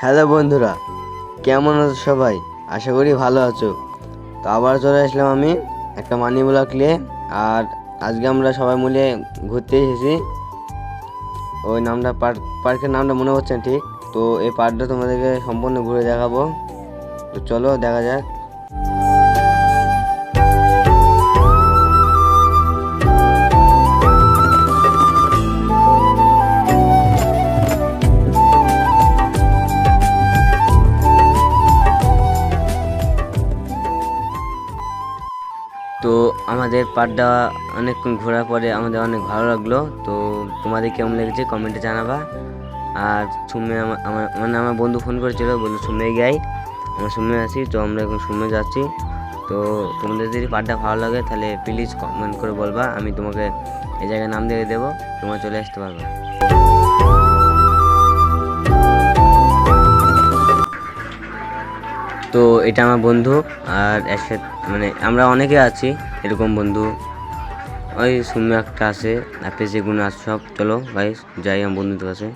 Hello বন্ধুরা, কেমন আছো সবাই? আশা করি ভালো আছো। তো আবার চলে আসলাম আমি একটা মানি ব্লক নিয়ে, আর আজকে আমরা সবাই মিলে ঘুরতে এসেছি। ওই নামটা পার্ক পার্কের নামটা মনে হচ্ছে না ঠিক? তো এই পার্কটা তোমাদেরকে সম্পূর্ণ ঘুরে দেখাবো। তো চলো দেখা যাক। তো আমাদের পার্কটা অনেকক্ষণ ঘোরার পরে আমাদের অনেক ভালো লাগল। তো তোমাদের কেমন লেগেছে কমেন্টে জানাবা। আর সুমে আমার মানে আমার বন্ধু ফোন করেছিল বন্ধু সুমে যাই আমরা সুমে আছি, তো আমরা এখন সুমে যাচ্ছি। তো তোমাদের যদি পার্কটা ভালো লাগে, তাহলে প্লিজ কমেন্ট করে বলবা। আমি তোমাকে এই জায়গায় নাম দিয়ে দেবো, তোমরা চলে আসতে পারবে। তো এটা আমার বন্ধু আর একসাথে মানে আমরা অনেকে আছি এরকম বন্ধু। ওই সুমি একটা আছে, আপনি যেগুলো আছে সব, চলো ভাই যাই আমার বন্ধুদের কাছে।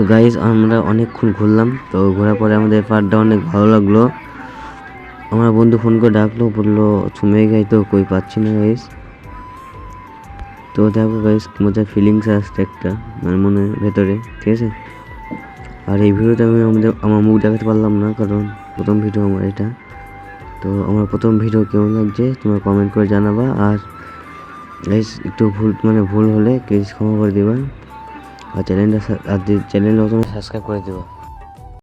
তো গাইজ আমরা অনেকক্ষণ ঘুরলাম, তো ঘোরার পরে আমাদের পার্কটা অনেক ভালো লাগল। আমার বন্ধু ফোন করে ডাকলো, বলল সুমে গাই তো কই পাচ্ছি না গাইজ তো দেখো গাইজ মজার ফিলিংস আসছে একটা মানে মনে ভেতরে, ঠিক আছে? আর এই ভিডিওতে আমি আমাদের, আমার মুখ দেখাতে পারলাম না, কারণ প্রথম ভিডিও আমার এটা। তো আমার প্রথম ভিডিও কেমন লাগছে, তোমরা কমেন্ট করে জানাবা। আর গাইজ একটু ভুল মানে ভুল হলে প্লিজ ক্ষমা করে দিবা। আর চ্যানেলটা আর চ্যানেল নতুন সাবস্ক্রাইব করে দেবা।